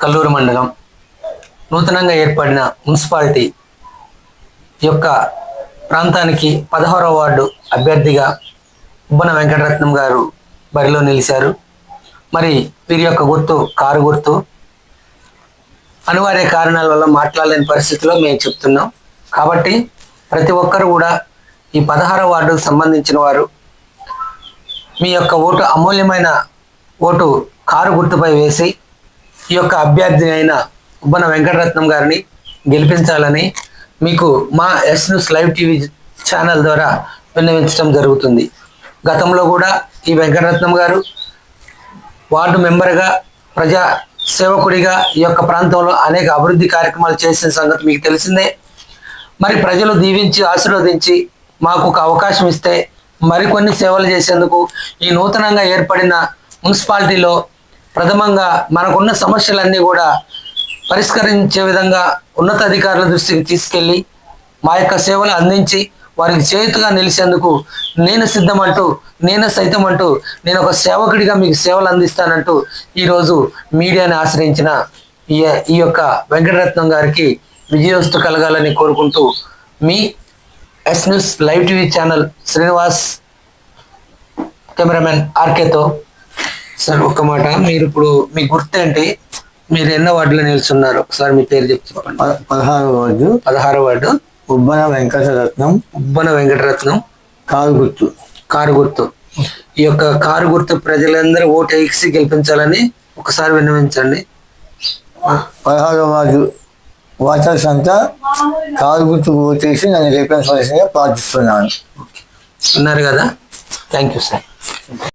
కల్లూరు మండలం. నూతనంగా ఏర్పడిన మున్సిపాలిటీ యొక్క ప్రాంతానికి పదహారవ వార్డు అభ్యర్థిగా ఉబ్బన వెంకటరత్నం గారు బరిలో నిలిచారు. మరి వీరి యొక్క గుర్తు కారు గుర్తు. అనివార్య కారణాల వల్ల మాట్లాడలేని పరిస్థితిలో మేము చెప్తున్నాం. కాబట్టి ప్రతి ఒక్కరు కూడా ఈ పదహార వార్డుకు సంబంధించిన వారు మీ యొక్క ఓటు అమూల్యమైన ఓటు కారు గుర్తుపై వేసి ఈ యొక్క అభ్యర్థి అయిన ఉబ్బన వెంకటరత్నం గారిని గెలిపించాలని మీకు మా S news live TV channel ద్వారా విన్నవించడం జరుగుతుంది. గతంలో కూడా ఈ వెంకటరత్నం గారు వార్డు మెంబర్గా ప్రజా సేవకుడిగా ఈ యొక్క ప్రాంతంలో అనేక అభివృద్ధి కార్యక్రమాలు చేసిన సంగతి మీకు తెలిసిందే. మరి ప్రజలు దీవించి ఆశీర్వదించి మాకు ఒక అవకాశం ఇస్తే మరికొన్ని సేవలు చేసేందుకు ఈ నూతనంగా ఏర్పడిన మున్సిపాలిటీలో ప్రథమంగా మనకున్న సమస్యలన్నీ కూడా పరిష్కరించే విధంగా ఉన్నతాధికారుల దృష్టికి తీసుకెళ్ళి మా యొక్క సేవలు అందించి వారికి చేతుగా నిలిచేందుకు నేను సిద్ధమంటూ నేను సైతం అంటూ నేను ఒక సేవకుడిగా మీకు సేవలు అందిస్తానంటూ ఈరోజు మీడియాని ఆశ్రయించిన ఈ ఈ యొక్క వెంకటరత్నం గారికి విజయోస్తు కలగాలని కోరుకుంటూ మీ S news live TV channel Srinivas cameraman ఆర్కేతో sir ఒక్క మాట. మీరు ఇప్పుడు మీ గుర్తేంటి? మీరు ఎన్నో వార్డులో నిల్చున్నారు? ఒకసారి మీ పేరు ప- పదహారు వార్డు. పదహారో వార్డు. ఉబ్బన వెంకటరత్నం. ఉబ్బన వెంకటరత్నం. కారు గుర్తు కారు గుర్తు ఈ యొక్క కారు గుర్తు ప్రజలందరూ ఓటు ఎక్సి గెలిపించాలని ఒకసారి విన్నవించండి. పదహారు వార్డు వాటర్స్ అంతా కారు గుర్తు ఓటేసి నన్ను రేపించవలసిందిగా ప్రార్థిస్తున్నాను. ఉన్నారు కదా? Thank you sir.